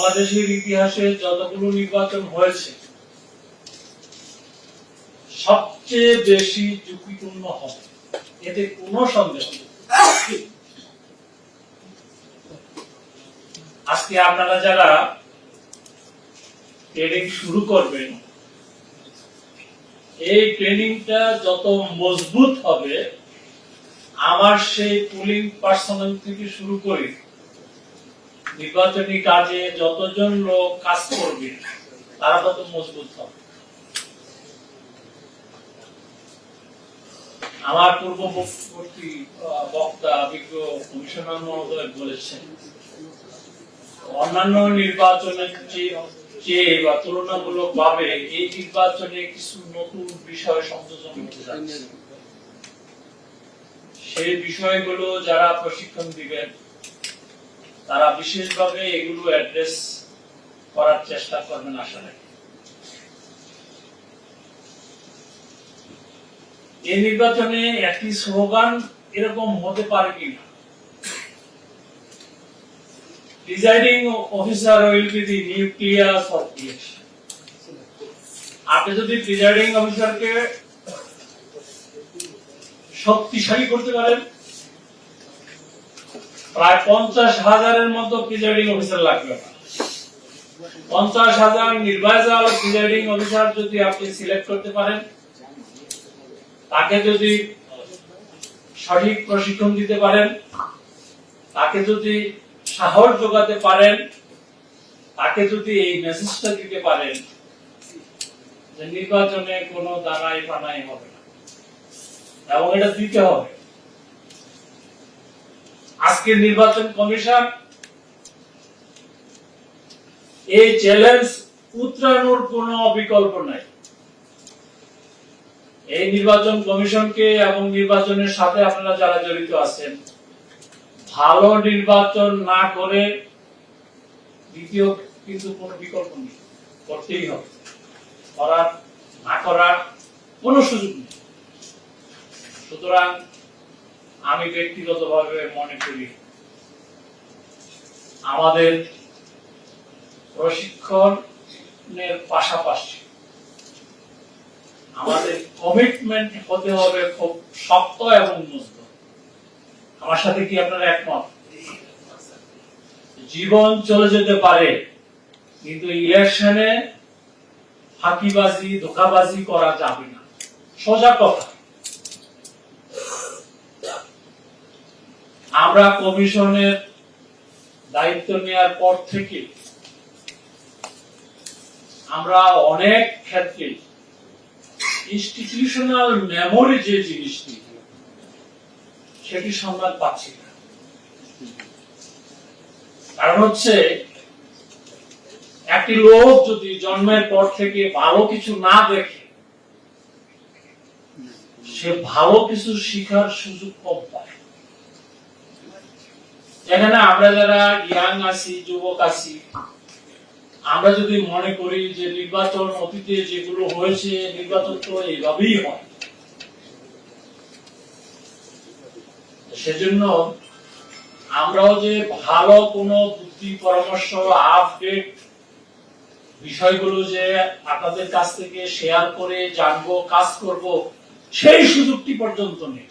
বাংলাদেশের ইতিহাসে যতগুলো নির্বাচন হয়েছে, সবচেয়ে বেশি ঝুঁকিপূর্ণ হবে। এতে কোনো সন্দেহ আজকে আপনারা যারা ট্রেনিং শুরু করবেন, এই ট্রেনিংটা যত মজবুত হবে, আমার সেই পুলিং পার্সোনাল থেকে শুরু করে নির্বাচনী কাজে যতজন লোক কাজ করবে, তারা তত মজবুত হবে। আমার পূর্ববর্তী বক্তা বিজ্ঞ কমিশনার মহোদয় বলেছেন, অন্যান্য নির্বাচনের চেয়ে- বা তুলনামূলক ভাবে এই নির্বাচনে কিছু নতুন বিষয় সংযোজন হতে যাচ্ছে। সেই বিষয়গুলো যারা প্রশিক্ষণ দিবেন তারা বিশেষভাবে এগুলো অ্যাড্রেস করার চেষ্টা করবেন আশা রাখি। এই নির্বাচনে একটি স্লোগান এরকম হতে পারে কিনা? Presiding officer will be the nucleus of election আপনি যদি প্রিজাইডিং অফিসারকে শক্তিশালী করতে পারেন প্রায় পঞ্চাশ হাজারের মতো প্রিজাইডিং অফিসার লাগবে। পঞ্চাশ হাজার নির্বাচন প্রিজাইডিং অফিসার যদি আপনি সিলেক্ট করতে পারেন, তাকে যদি সঠিক প্রশিক্ষণ দিতে পারেন, তাকে যদি সাহস যোগাতে পারেন, তাকে যদি এই মেসেজটা দিতে পারেন যে নির্বাচনে কোনো দানাই পানাই হবে না। এবং এটা দিতে হবে। আজকে নির্বাচন কমিশন এই চ্যালেঞ্জ উত্তরানোর কোনো বিকল্প নাই। এই নির্বাচন কমিশনকে এবং নির্বাচনের সাথে আপনারা যারা জড়িত আছেন, ভালো নির্বাচন না করে দ্বিতীয় কিন্তু কোনো বিকল্প নেই। করতেই হবে। করার, না করার কোনো সুযোগ নেই। সুতরাং আমি ব্যক্তিগতভাবে মনে করি আমাদের প্রশিক্ষণের পাশাপাশি আমাদের কমিটমেন্ট হতে হবে খুব শক্ত এবং মজবুত। আমার সাথে কি আপনারা একমত? জীবন চলে যেতে পারে, কিন্তু ইলেকশনে ফাঁকিবাজি, ধোকাবাজি করা যাবে না। সোজা কথা আমরা কমিশনের দায়িত্ব নেওয়ার পর থেকে আমরা অনেক ক্ষেত্রে ইনস্টিটিউশনাল মেমোরি যে জিনিসটি, সেটি সংবাদ পাচ্ছি না। কারণ হচ্ছে, একটি লোক যদি জন্মের পর থেকে ভালো কিছু না দেখে, সে ভালো কিছু শিখার সুযোগ কম পায়। এখানে আমরা যারা ইয়াং আছি, যুবক আছি, আমরা যদি মনে করি যে নির্বাচন অতীতে যেগুলো হয়েছে, নির্বাচন তো এইভাবেই হয়। সেজন্য আমরাও যে ভালো কোনো বুদ্ধি, পরামর্শ আপডেট বিষয়গুলো যে আপনাদের কাছ থেকে শেয়ার করে জানব, কাজ করব, সেই সুযোগটি পর্যন্ত নেই।